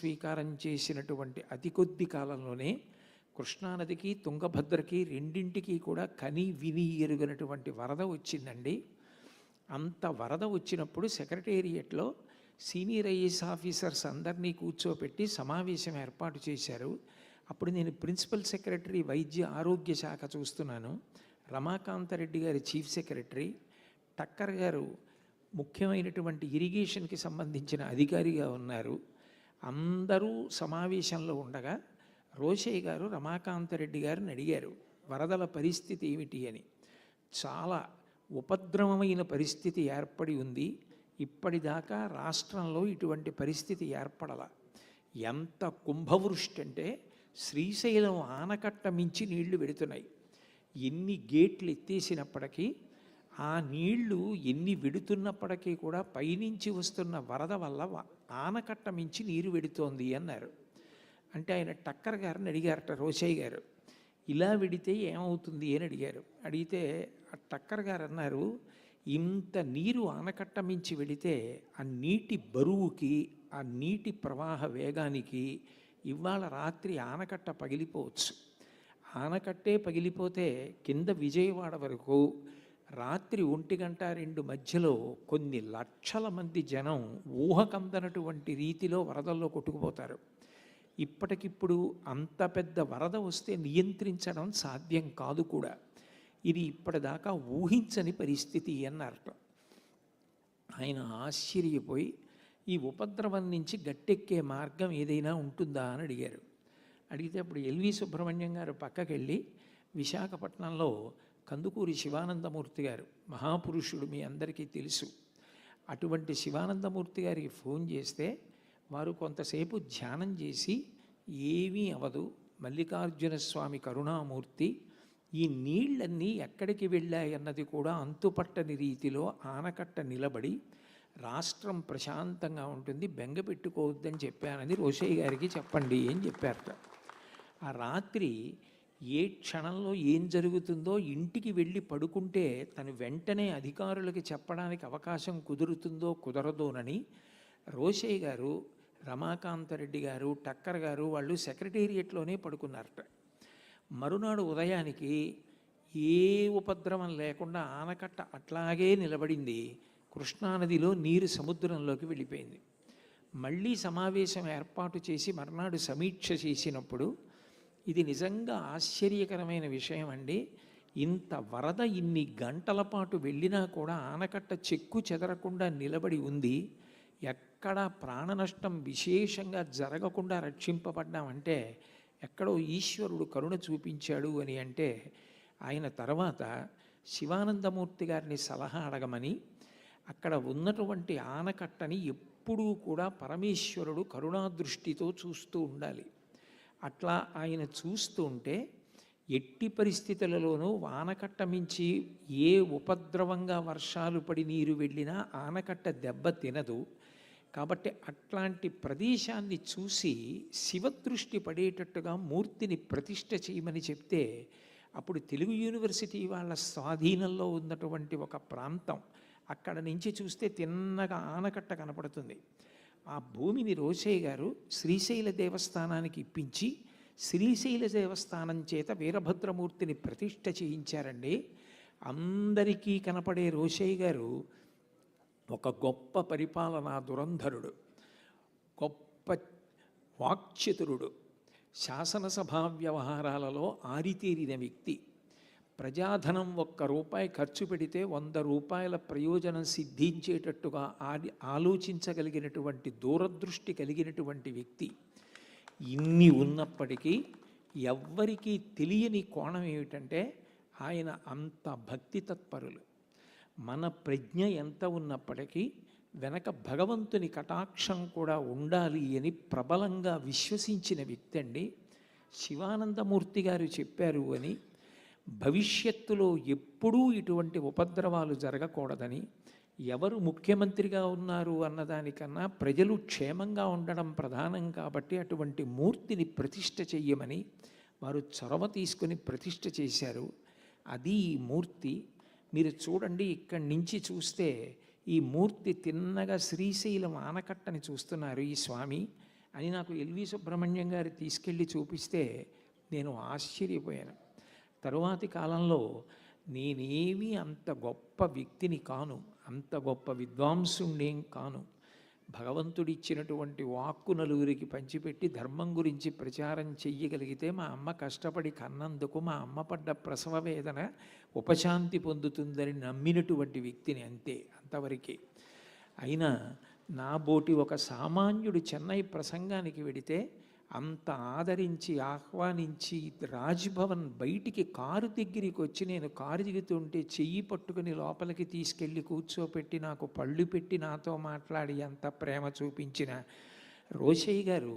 స్వీకారం చేసినటువంటి అతి కొద్ది కాలంలోనే కృష్ణానదికి తుంగభద్రకి రెండింటికి కూడా కని విని ఎరుగనటువంటి వరద వచ్చిందండి. అంత వరద వచ్చినప్పుడు సెక్రటేరియట్లో సీనియర్ ఐఏఎస్ ఆఫీసర్స్ అందరినీ కూర్చోపెట్టి సమావేశం ఏర్పాటు చేశారు. అప్పుడు నేను ప్రిన్సిపల్ సెక్రటరీ వైద్య ఆరోగ్య శాఖ చూస్తున్నాను. రమాకాంతరెడ్డి గారి చీఫ్ సెక్రటరీ టక్కర్ గారు ముఖ్యమైనటువంటి ఇరిగేషన్కి సంబంధించిన అధికారిగా ఉన్నారు. అందరూ సమావేశంలో ఉండగా రోషయ్య గారు రమాకాంతరెడ్డి గారిని అడిగారు వరదల పరిస్థితి ఏమిటి అని. చాలా ఉపద్రవమైన పరిస్థితి ఏర్పడి ఉంది. ఇప్పటిదాకా రాష్ట్రంలో ఇటువంటి పరిస్థితి ఏర్పడల. ఎంత కుంభవృష్టి అంటే శ్రీశైలం ఆనకట్ట మించి నీళ్ళు వెడుతున్నాయి ఎన్ని గేట్లు ఎత్తేసినప్పటికీ ఆ నీళ్ళు ఎన్ని వెడుతున్నప్పటికీ కూడా పైనుంచి వస్తున్న వరద వల్ల ఆనకట్ట మించి నీరు వెడుతోంది అన్నారు. అంటే ఆయన టక్కర్ గారిని అడిగారట రోషయ్య గారు ఇలా వెడితే ఏమవుతుంది అని అడిగారు. అడిగితే ఆ టక్కర్ గారు అన్నారు ఇంత నీరు ఆనకట్ట మించి వెళితే ఆ నీటి బరువుకి ఆ నీటి ప్రవాహ వేగానికి ఇవాళ రాత్రి ఆనకట్ట పగిలిపోవచ్చు. ఆనకట్టే పగిలిపోతే కింద విజయవాడ వరకు రాత్రి ఒంటి గంట రెండు మధ్యలో కొన్ని లక్షల మంది జనం ఊహకందనటువంటి రీతిలో వరదల్లో కొట్టుకుపోతారు. ఇప్పటికిప్పుడు అంత పెద్ద వరద వస్తే నియంత్రించడం సాధ్యం కాదు కూడా. ఇది ఇప్పటిదాకా ఊహించని పరిస్థితి అన్నారట ఆయన ఆశ్చర్యపోయి ఈ ఉపద్రవం నుంచి గట్టెక్కే మార్గం ఏదైనా ఉంటుందా? అని అడిగారు. అడిగితే అప్పుడు ఎల్వి సుబ్రహ్మణ్యం గారు పక్కకెళ్ళి విశాఖపట్నంలో కందుకూరి శివానందమూర్తి గారు మహాపురుషుడు మీ అందరికీ తెలుసు. అటువంటి శివానందమూర్తి గారికి ఫోన్ చేస్తే వారు కొంతసేపు ధ్యానం చేసి ఏమీ అవదు. మల్లికార్జున స్వామి కరుణామూర్తి ఈ నీళ్ళన్నీ ఎక్కడికి వెళ్ళాయన్నది కూడా అంతుపట్టని రీతిలో ఆనకట్ట నిలబడి రాష్ట్రం ప్రశాంతంగా ఉంటుంది. బెంగ పెట్టుకోవద్దని చెప్పానని రోషయ్య గారికి చెప్పండి అని చెప్పారట. ఆ రాత్రి ఏ క్షణంలో ఏం జరుగుతుందో ఇంటికి వెళ్ళి పడుకుంటే తను వెంటనే అధికారులకి చెప్పడానికి అవకాశం కుదురుతుందో కుదరదోనని రోషయ్య గారు రమాకాంతరెడ్డి గారు టక్కర్ గారు వాళ్ళు సెక్రటేరియట్లోనే పడుకున్నారట. మరునాడు ఉదయానికి ఏ ఉపద్రవం లేకుండా ఆనకట్ట అట్లాగే నిలబడింది. కృష్ణానదిలో నీరు సముద్రంలోకి వెళ్ళిపోయింది. మళ్ళీ సమావేశం ఏర్పాటు చేసి మర్నాడు సమీక్ష చేసినప్పుడు ఇది నిజంగా ఆశ్చర్యకరమైన విషయం అండి. ఇంత వరద ఇన్ని గంటల పాటు వెళ్ళినా కూడా ఆనకట్ట చెక్కు చెదరకుండా నిలబడి ఉంది. ఎక్కడా ప్రాణ నష్టం విశేషంగా జరగకుండా రక్షింపబడ్డామంటే ఎక్కడో ఈశ్వరుడు కరుణ చూపించాడు అని అంటే ఆయన తర్వాత శివానందమూర్తి గారిని సలహా అడగమని అక్కడ ఉన్నటువంటి ఆనకట్టని ఎప్పుడూ కూడా పరమేశ్వరుడు కరుణాదృష్టితో చూస్తూ ఉండాలి. అట్లా ఆయన చూస్తూ ఉంటే ఎట్టి పరిస్థితులలోనూ వానకట్ట మించి ఏ ఉపద్రవంగా వర్షాలు పడి నీరు వెళ్ళినా ఆనకట్ట దెబ్బ తినదు. కాబట్టి అట్లాంటి ప్రదేశాన్ని చూసి శివదృష్టి పడేటట్టుగా మూర్తిని ప్రతిష్ట చేయమని చెప్తే అప్పుడు తెలుగు యూనివర్సిటీ వాళ్ళ స్వాధీనంలో ఉన్నటువంటి ఒక ప్రాంతం అక్కడ నుంచి చూస్తే తిన్నగా ఆనకట్ట కనపడుతుంది. ఆ భూమిని రోసయ్య గారు శ్రీశైల దేవస్థానానికి ఇప్పించి శ్రీశైల దేవస్థానం చేత వీరభద్రమూర్తిని ప్రతిష్ఠ చేయించారండి. అందరికీ కనపడే రోషయ్య గారు ఒక గొప్ప పరిపాలనా దురంధరుడు గొప్ప వాక్చతురుడు. శాసనసభా వ్యవహారాలలో ఆరితేరిన వ్యక్తి. ప్రజాధనం ఒక్క రూపాయి ఖర్చు పెడితే వంద రూపాయల ప్రయోజనం సిద్ధించేటట్టుగా ఆది ఆలోచించగలిగినటువంటి దూరదృష్టి కలిగినటువంటి వ్యక్తి ఇన్ని ఉన్నప్పటికీ ఎవ్వరికీ తెలియని కోణం ఏమిటంటే ఆయన అంత భక్తి తత్పరులు. మన ప్రజ్ఞ ఎంత ఉన్నప్పటికీ వెనక భగవంతుని కటాక్షం కూడా ఉండాలి అని ప్రబలంగా విశ్వసించిన వ్యక్తి అండి. శివానందమూర్తి గారు చెప్పారు అని భవిష్యత్తులో ఎప్పుడూ ఇటువంటి ఉపద్రవాలు జరగకూడదని ఎవరు ముఖ్యమంత్రిగా ఉన్నారు అన్నదానికన్నా ప్రజలు క్షేమంగా ఉండడం ప్రధానం కాబట్టి అటువంటి మూర్తిని ప్రతిష్ట చెయ్యమని వారు చొరవ తీసుకొని ప్రతిష్ట చేశారు. అది ఈ మూర్తి. మీరు చూడండి ఇక్కడి నుంచి చూస్తే ఈ మూర్తి తిన్నగా శ్రీశైలం ఆనకట్టని చూస్తున్నారు ఈ స్వామి అని నాకు ఎల్వి సుబ్రహ్మణ్యం గారు తీసుకెళ్ళి చూపిస్తే నేను ఆశ్చర్యపోయాను. తరువాతి కాలంలో నేనేమీ అంత గొప్ప వ్యక్తిని కాను అంత గొప్ప విద్వాంసుండేం కాను. భగవంతుడిచ్చినటువంటి వాక్కు నలుగురికి పంచిపెట్టి ధర్మం గురించి ప్రచారం చెయ్యగలిగితే మా అమ్మ కష్టపడి కన్నందుకు మా అమ్మ పడ్డ ప్రసవ వేదన ఉపశాంతి పొందుతుందని నమ్మినటువంటి వ్యక్తిని అంతే అంతవరకే. అయినా నా బోటి ఒక సామాన్యుడు చెన్నై ప్రసంగానికి వెడితే అంత ఆదరించి ఆహ్వానించి రాజ్భవన్ బయటికి కారు దగ్గరికి వచ్చి నేను కారు దిగుతుంటే చెయ్యి పట్టుకుని లోపలికి తీసుకెళ్ళి కూర్చోపెట్టి నాకు పళ్ళు పెట్టి నాతో మాట్లాడి అంత ప్రేమ చూపించిన రోషయ్య గారు